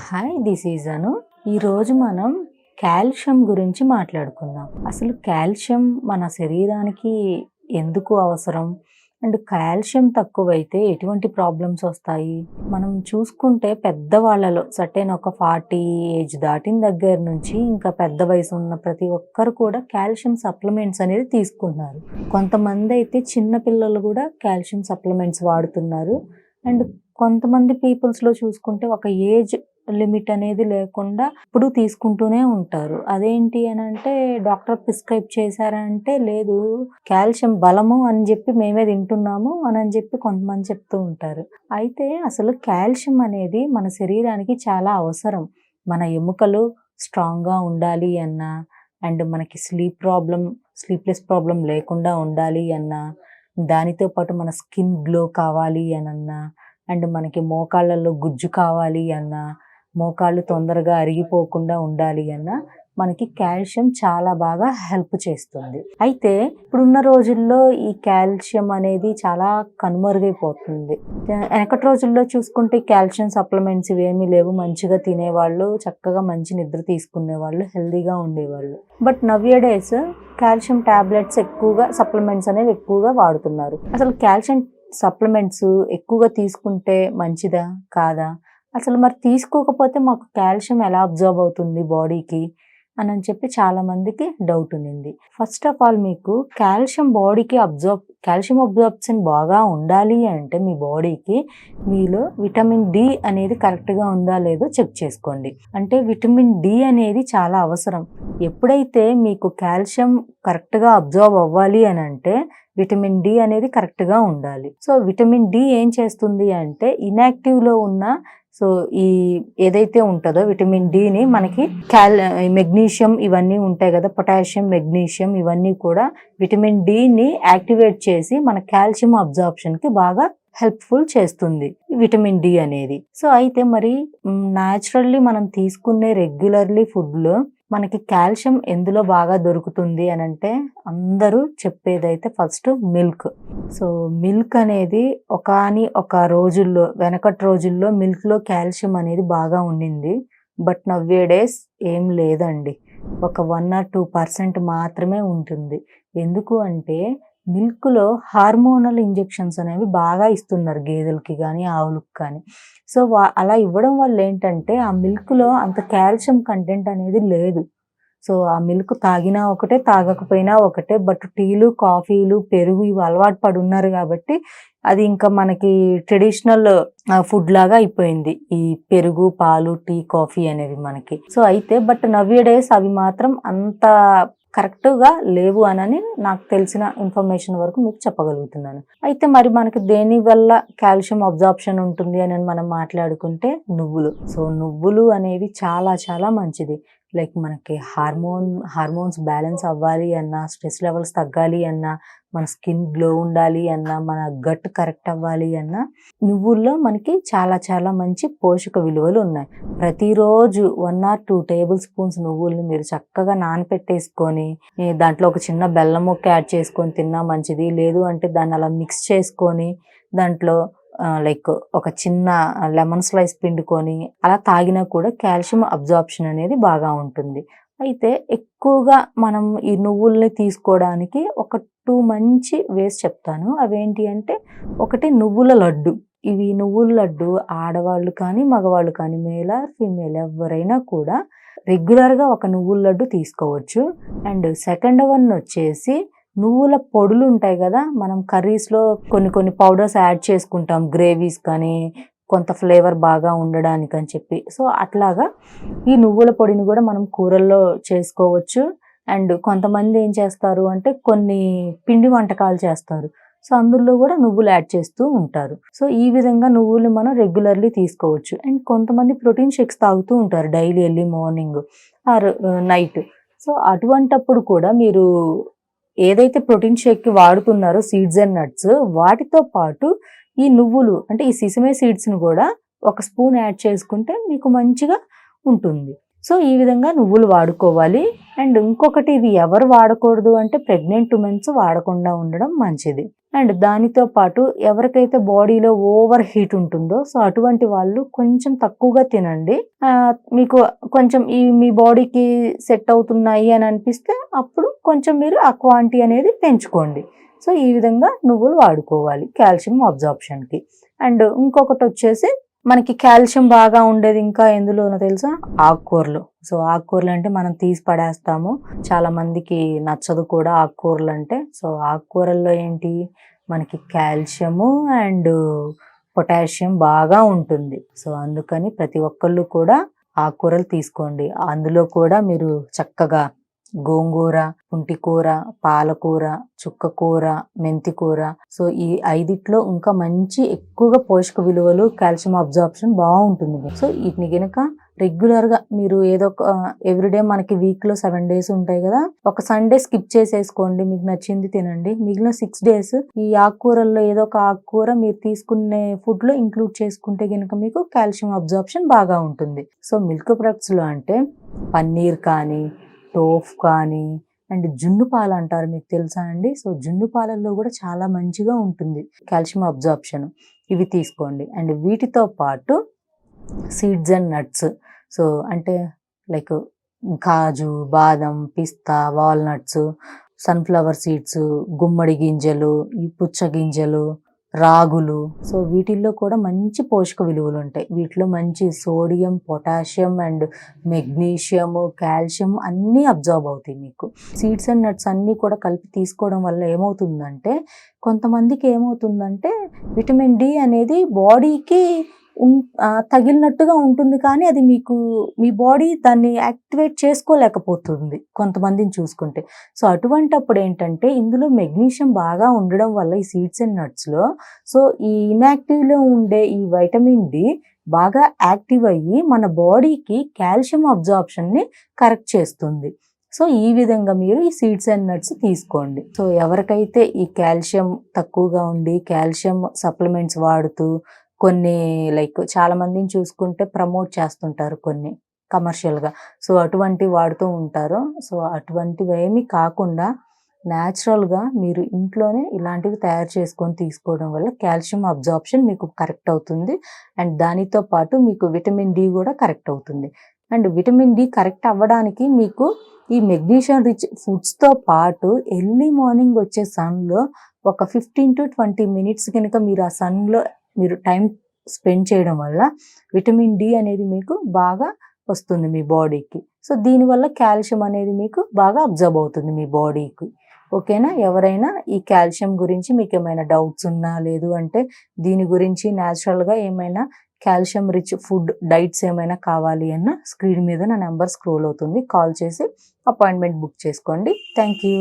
Hi this is అను. ఈరోజు మనం calcium గురించి మాట్లాడుకుందాం. అసలు కాల్షియం మన శరీరానికి ఎందుకు అవసరం? అండ్ కాల్షియం తక్కువైతే ఎటువంటి ప్రాబ్లమ్స్ వస్తాయి? మనం చూసుకుంటే పెద్దవాళ్ళలో సర్టెన్ ఒక ఫార్టీ ఏజ్ దాటిన దగ్గర నుంచి ఇంకా పెద్ద వయసు ఉన్న ప్రతి ఒక్కరు కూడా కాల్షియం సప్లిమెంట్స్ అనేది తీసుకుంటున్నారు. కొంతమంది అయితే చిన్న పిల్లలు కూడా కాల్షియం సప్లిమెంట్స్ వాడుతున్నారు. అండ్ కొంతమంది పీపుల్స్లో చూసుకుంటే ఒక ఏజ్ లిమిట్ అనేది లేకుండా ఇప్పుడు తీసుకుంటూనే ఉంటారు. అదేంటి అని అంటే డాక్టర్ ప్రిస్క్రైబ్ చేశారంటే లేదు కాల్షియం బలము అని చెప్పి మేమే తింటున్నాము అని అని చెప్పి కొంతమంది చెప్తూ ఉంటారు. అయితే అసలు కాల్షియం అనేది మన శరీరానికి చాలా అవసరం. మన ఎముకలు స్ట్రాంగ్గా ఉండాలి అన్నా అండ్ మనకి స్లీప్ ప్రాబ్లం స్లీప్లెస్ ప్రాబ్లం లేకుండా ఉండాలి అన్నా దానితో పాటు మన స్కిన్ గ్లో కావాలి అనన్నా అండ్ మనకి మోకాళ్ళల్లో గుజ్జు కావాలి అన్నా మోకాళ్ళు తొందరగా అరిగిపోకుండా ఉండాలి అన్న మనకి కాల్షియం చాలా బాగా హెల్ప్ చేస్తుంది. అయితే ఇప్పుడున్న రోజుల్లో ఈ కాల్షియం అనేది చాలా కనుమరుగైపోతుంది. వెనకటి రోజుల్లో చూసుకుంటే కాల్షియం సప్లిమెంట్స్ ఇవేమీ లేవు. మంచిగా తినేవాళ్ళు చక్కగా మంచి నిద్ర తీసుకునేవాళ్ళు హెల్దీగా ఉండేవాళ్ళు. But nowadays calcium tablets ఎక్కువగా సప్లిమెంట్స్ అనేవి ఎక్కువగా వాడుతున్నారు. అసలు కాల్షియం సప్లిమెంట్స్ ఎక్కువగా తీసుకుంటే మంచిదా కాదా? అసలు మరి తీసుకోకపోతే మాకు కాల్షియం ఎలా అబ్జర్వ్ అవుతుంది బాడీకి అని అని చెప్పి చాలా మందికి డౌట్ ఉంది ఫస్ట్ ఆఫ్ ఆల్ మీకు కాల్షియం బాడీకి అబ్జర్బ్ కాల్షియం అబ్జర్బ్షన్ బాగా ఉండాలి అంటే మీ బాడీకి మీలో విటమిన్ డి అనేది కరెక్ట్గా ఉందా లేదో చెక్ చేసుకోండి. అంటే విటమిన్ డి అనేది చాలా అవసరం. ఎప్పుడైతే మీకు కాల్షియం కరెక్ట్గా అబ్జర్వ్ అవ్వాలి అని అంటే విటమిన్ డి అనేది కరెక్ట్గా ఉండాలి. సో విటమిన్ డి ఏం చేస్తుంది అంటే ఇన్యాక్టివ్లో ఉన్న సో ఈ ఏదైతే ఉంటుందో విటమిన్ డిని మనకి క్యాల్ మెగ్నీషియం ఇవన్నీ ఉంటాయి కదా పొటాషియం మెగ్నీషియం ఇవన్నీ కూడా విటమిన్ డిని యాక్టివేట్ చేసి మన కాల్షియం అబ్జార్ప్షన్కి బాగా హెల్ప్ఫుల్ చేస్తుంది విటమిన్ డి అనేది. సో అయితే మరి న్యాచురల్లీ మనం తీసుకునే రెగ్యులర్లీ ఫుడ్లో మనకి కాల్షియం ఎందులో బాగా దొరుకుతుంది అని అంటే అందరూ చెప్పేదైతే ఫస్ట్ మిల్క్. సో మిల్క్ అనేది ఒకని ఒక రోజుల్లో వెనకటి రోజుల్లో మిల్క్లో కాల్షియం అనేది బాగా ఉండింది. బట్ నవ్వే డేస్ ఏం లేదండి. ఒక వన్ ఆర్ టూ పర్సెంట్ మాత్రమే ఉంటుంది. ఎందుకు అంటే మిల్క్లో హార్మోనల్ ఇంజెక్షన్స్ అనేవి బాగా ఇస్తున్నారు గేదెలకి కానీ ఆవులకు కానీ సో అలా ఇవ్వడం వల్ల ఏంటంటే ఆ మిల్క్లో అంత కాల్షియం కంటెంట్ అనేది లేదు. సో ఆ మిల్క్ తాగినా ఒకటే తాగకపోయినా ఒకటే బట్ టీలు కాఫీలు పెరుగు ఇవి అలవాటు పడి ఉన్నారు కాబట్టి అది ఇంకా మనకి ట్రెడిషనల్ ఫుడ్ లాగా అయిపోయింది. ఈ పెరుగు పాలు టీ కాఫీ అనేవి మనకి. సో అయితే బట్ నవ్య డేస్ అవి మాత్రం అంత కరెక్ట్గా లేవు అనని నాకు తెలిసిన ఇన్ఫర్మేషన్ వరకు మీకు చెప్పగలుగుతున్నాను. అయితే మరి మనకి దేని వల్ల కాల్షియం అబ్జార్ప్షన్ ఉంటుంది అని మనం మాట్లాడుకుంటే నువ్వులు. సో నువ్వులు అనేవి చాలా చాలా మంచిది. లైక్ మనకి హార్మోన్ హార్మోన్స్ బ్యాలెన్స్ అవ్వాలి అన్నా స్ట్రెస్ లెవెల్స్ తగ్గాలి అన్నా మన స్కిన్ గ్లో ఉండాలి అన్నా మన గట్ కరెక్ట్ అవ్వాలి అన్నా నువ్వుల్లో మనకి చాలా చాలా మంచి పోషక విలువలు ఉన్నాయి. ప్రతిరోజు one or two tablespoons నువ్వుల్ని మీరు చక్కగా నానపెట్టేసుకొని దాంట్లో ఒక చిన్న బెల్లం ముక్క యాడ్ చేసుకొని తిన్నా మంచిది. లేదు అంటే దాన్ని అలా మిక్స్ చేసుకొని దాంట్లో లైక్ ఒక చిన్న లెమన్ స్లైస్ పిండుకొని అలా తాగినా కూడా కాల్షియం అబ్జార్ప్షన్ అనేది బాగా ఉంటుంది. అయితే ఎక్కువగా మనం ఈ నువ్వుల్ని తీసుకోవడానికి ఒక టూ మంచి వేస్ చెప్తాను. అవేంటి అంటే ఒకటి నువ్వుల లడ్డు. ఇవి నువ్వుల లడ్డు ఆడవాళ్ళు కానీ మగవాళ్ళు కానీ మేల్ ఆర్ ఫీమేల్ ఎవరైనా కూడా రెగ్యులర్గా ఒక నువ్వుల లడ్డు తీసుకోవచ్చు. అండ్ సెకండ్ వన్ వచ్చేసి నువ్వుల పొడులు ఉంటాయి కదా మనం కర్రీస్లో కొన్ని కొన్ని పౌడర్స్ యాడ్ చేసుకుంటాం. గ్రేవీస్ కానీ కొంత ఫ్లేవర్ బాగా ఉండడానికి అని చెప్పి. సో అట్లాగా ఈ నువ్వుల పొడిని కూడా మనం కూరల్లో చేసుకోవచ్చు. అండ్ కొంతమంది ఏం చేస్తారు అంటే కొన్ని పిండి వంటకాలు చేస్తారు. సో అందులో కూడా నువ్వులు యాడ్ చేస్తూ ఉంటారు. సో ఈ విధంగా నువ్వులు మనం రెగ్యులర్లీ తీసుకోవచ్చు. అండ్ కొంతమంది ప్రోటీన్ షేక్స్ తాగుతూ ఉంటారు daily early morning or night. So అటువంటప్పుడు కూడా మీరు ఏదైతే ప్రోటీన్ షేక్కి వాడుతున్నారో సీడ్స్ అండ్ నట్స్ వాటితో పాటు ఈ నువ్వులు అంటే ఈ సిసమే సీడ్స్ని కూడా ఒక స్పూన్ యాడ్ చేసుకుంటే మీకు మంచిగా ఉంటుంది. సో ఈ విధంగా నువ్వులు వాడుకోవాలి. అండ్ ఇంకొకటి ఇవి ఎవరు వాడకూడదు అంటే ప్రెగ్నెంట్ ఉమెన్స్ వాడకుండా ఉండడం మంచిది. అండ్ దానితో పాటు ఎవరికైతే బాడీలో ఓవర్ హీట్ ఉంటుందో సో అటువంటి వాళ్ళు కొంచెం తక్కువగా తినండి. మీకు కొంచెం ఈ మీ బాడీకి సెట్ అవుతున్నాయి అని అనిపిస్తే అప్పుడు కొంచెం మీరు ఆ క్వాంటిటీ అనేది పెంచుకోండి. సో ఈ విధంగా నువ్వులు వాడుకోవాలి కాల్షియం అబ్జార్ప్షన్కి. అండ్ ఇంకొకటి వచ్చేసి మనకి కాల్షియం బాగా ఉండేది ఇంకా ఎందులోనో తెలుసా? ఆకుకూరలు. సో ఆకుకూరలు అంటే మనం తీసి పడేస్తాము. చాలా మందికి నచ్చదు కూడా ఆకుకూరలు అంటే సో ఆకుకూరల్లో ఏంటి? మనకి కాల్షియము అండ్ పొటాషియం బాగా ఉంటుంది. సో అందుకని ప్రతి ఒక్కళ్ళు కూడా ఆకుకూరలు తీసుకోండి. అందులో కూడా మీరు చక్కగా గోంగూర పుంటికూర పాలకూర చుక్కకూర మెంతికూర. సో ఈ ఐదిట్లో ఇంకా మంచి ఎక్కువగా పోషక విలువలు కాల్షియం అబ్జార్ప్షన్ బాగుంటుంది. సో వీటిని గనక రెగ్యులర్గా మీరు ఏదో ఒక ఎవ్రీడే మనకి వీక్లో సెవెన్ డేస్ ఉంటాయి కదా ఒక సండే స్కిప్ చేసేసుకోండి. మీకు నచ్చింది తినండి. మిగిలిన సిక్స్ డేస్ ఈ ఆకుకూరల్లో ఏదో ఒక ఆకుకూర మీరు తీసుకునే ఫుడ్లో ఇంక్లూడ్ చేసుకుంటే కనుక మీకు కాల్షియం అబ్జార్ప్షన్ బాగా ఉంటుంది. సో మిల్క్ ప్రొడక్ట్స్లో అంటే పన్నీర్ కానీ టోఫ్ కానీ అండ్ జున్ను పాలు అంటారు మీకు తెలుసా అండి? సో జున్ను పాలల్లో కూడా చాలా మంచిగా ఉంటుంది కాల్షియం అబ్జార్ప్షన్. ఇవి తీసుకోండి. అండ్ వీటితో పాటు సీడ్స్ అండ్ నట్స్. సో అంటే లైక్ కాజు బాదం పిస్తా వాల్నట్స్ సన్ఫ్లవర్ సీడ్స్ గుమ్మడి గింజలు ఈ పుచ్చ గింజలు రాగులు. సో వీటిల్లో కూడా మంచి పోషక విలువలు ఉంటాయి. వీటిలో మంచి sodium potassium and magnesium calcium అన్నీ అబ్జర్వ్ అవుతాయి మీకు. సీడ్స్ అండ్ నట్స్ అన్నీ కూడా కలిపి తీసుకోవడం వల్ల ఏమవుతుందంటే కొంతమందికి ఏమవుతుందంటే విటమిన్ డి అనేది బాడీకి తగిలినట్టుగా ఉంటుంది కానీ అది మీకు మీ బాడీ దాన్ని యాక్టివేట్ చేసుకోలేకపోతుంది కొంతమందిని చూసుకుంటే. సో అటువంటప్పుడు ఏంటంటే ఇందులో మెగ్నీషియం బాగా ఉండడం వల్ల ఈ సీడ్స్ అండ్ నట్స్లో సో ఈ ఇన్యాక్టివ్లో ఉండే ఈ వైటమిన్ డి బాగా యాక్టివ్ అయ్యి మన బాడీకి కాల్షియం అబ్జార్ప్షన్ని కరెక్ట్ చేస్తుంది. సో ఈ విధంగా మీరు ఈ సీడ్స్ అండ్ నట్స్ తీసుకోండి. సో ఎవరికైతే ఈ కాల్షియం తక్కువగా ఉండి కాల్షియం సప్లిమెంట్స్ వాడుతూ కొన్ని లైక్ చాలా మందిని చూసుకుంటే ప్రమోట్ చేస్తుంటారు కొన్ని కమర్షియల్గా. సో అటువంటి వాడుతూ ఉంటారు. సో అటువంటివి ఏమీ కాకుండా న్యాచురల్గా మీరు ఇంట్లోనే ఇలాంటివి తయారు చేసుకొని తీసుకోవడం వల్ల కాల్షియం అబ్జార్ప్షన్ మీకు కరెక్ట్ అవుతుంది. అండ్ దానితో పాటు మీకు విటమిన్ డి కూడా కరెక్ట్ అవుతుంది. అండ్ విటమిన్ డి కరెక్ట్ అవ్వడానికి మీకు ఈ మెగ్నీషియం రిచ్ ఫుడ్స్తో పాటు ఎర్లీ మార్నింగ్ వచ్చే సన్లో ఒక ఫిఫ్టీన్ టు ట్వంటీ మినిట్స్ కనుక మీరు ఆ సన్లో మీరు టైం స్పెండ్ చేయడం వల్ల విటమిన్ డి అనేది మీకు బాగా వస్తుంది మీ బాడీకి. సో దీనివల్ల కాల్షియం అనేది మీకు బాగా అబ్జర్వ్ అవుతుంది మీ బాడీకి. ఓకేనా? ఎవరైనా ఈ కాల్షియం గురించి మీకు ఏమైనా డౌట్స్ ఉన్నా లేదు అంటే దీని గురించి న్యాచురల్గా ఏమైనా కాల్షియం రిచ్ ఫుడ్ డైట్స్ ఏమైనా కావాలి అన్న స్క్రీన్ మీద నా నెంబర్ స్క్రోల్ అవుతుంది. కాల్ చేసి అపాయింట్మెంట్ బుక్ చేసుకోండి. Thank you